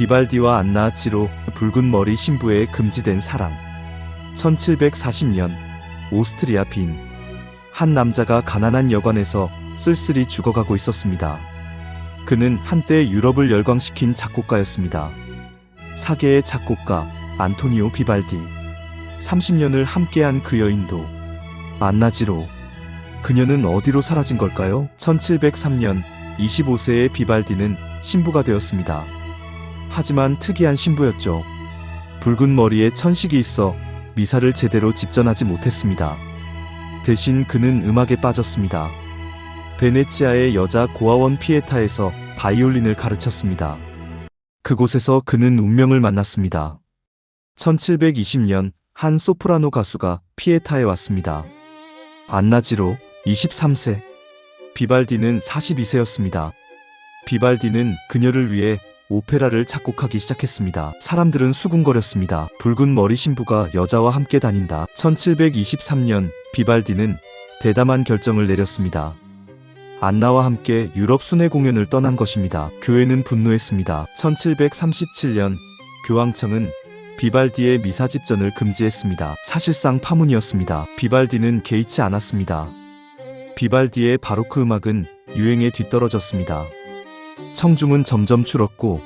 비발디와 안나 지로 붉은 머리 신부의 금지된 사랑 1740년 오스트리아 빈 한 남자가 가난한 여관에서 쓸쓸히 죽어가고 있었습니다. 그는 한때 유럽을 열광시킨 작곡가였습니다. 사계의 작곡가 안토니오 비발디 30년을 함께한 그 여인도 안나지로 그녀는 어디로 사라진 걸까요? 1703년 25세의 비발디는 신부가 되었습니다. 하지만 특이한 신부였죠. 붉은 머리에 천식이 있어 미사를 제대로 집전하지 못했습니다. 대신 그는 음악에 빠졌습니다. 베네치아의 여자 고아원 피에타에서 바이올린을 가르쳤습니다. 그곳에서 그는 운명을 만났습니다. 1720년 한 소프라노 가수가 피에타에 왔습니다. 안나지로 23세. 비발디는 42세였습니다. 비발디는 그녀를 위해 오페라를 작곡하기 시작했습니다. 사람들은 수군거렸습니다. 붉은 머리 신부가 여자와 함께 다닌다. 1723년 비발디는 대담한 결정을 내렸습니다. 안나와 함께 유럽 순회 공연을 떠난 것입니다. 교회는 분노했습니다. 1737년 교황청은 비발디의 미사 집전을 금지했습니다. 사실상 파문이었습니다. 비발디는 개의치 않았습니다. 비발디의 바로크 음악은 유행에 뒤떨어졌습니다. 청중은 점점 줄었고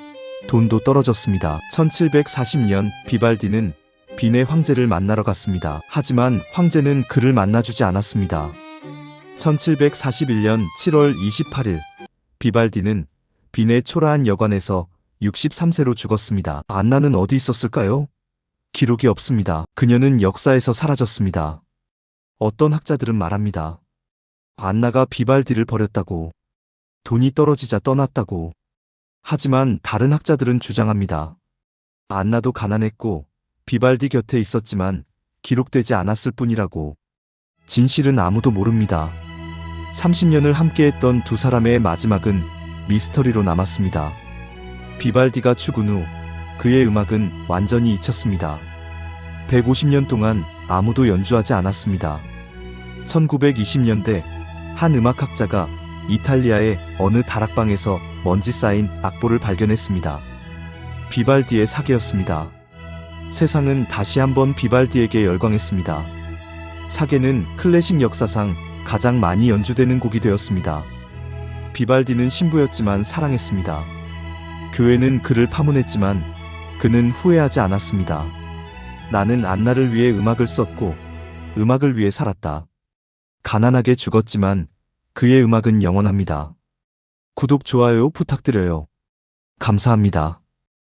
돈도 떨어졌습니다. 1740년 비발디는 빈의 황제를 만나러 갔습니다. 하지만 황제는 그를 만나주지 않았습니다. 1741년 7월 28일 비발디는 빈의 초라한 여관에서 63세로 죽었습니다. 안나는 어디 있었을까요? 기록이 없습니다. 그녀는 역사에서 사라졌습니다. 어떤 학자들은 말합니다. 안나가 비발디를 버렸다고. 돈이 떨어지자 떠났다고. 하지만 다른 학자들은 주장합니다. 안나도 가난했고 비발디 곁에 있었지만 기록되지 않았을 뿐이라고. 진실은 아무도 모릅니다. 30년을 함께했던 두 사람의 마지막은 미스터리로 남았습니다. 비발디가 죽은 후 그의 음악은 완전히 잊혔습니다. 150년 동안 아무도 연주하지 않았습니다. 1920년대 한 음악학자가 이탈리아의 어느 다락방에서 먼지 쌓인 악보를 발견했습니다. 비발디의 사계였습니다. 세상은 다시 한번 비발디에게 열광했습니다. 사계는 클래식 역사상 가장 많이 연주되는 곡이 되었습니다. 비발디는 신부였지만 사랑했습니다. 교회는 그를 파문했지만 그는 후회하지 않았습니다. 나는 안나를 위해 음악을 썼고 음악을 위해 살았다. 가난하게 죽었지만 그의 음악은 영원합니다. 구독, 좋아요 부탁드려요. 감사합니다.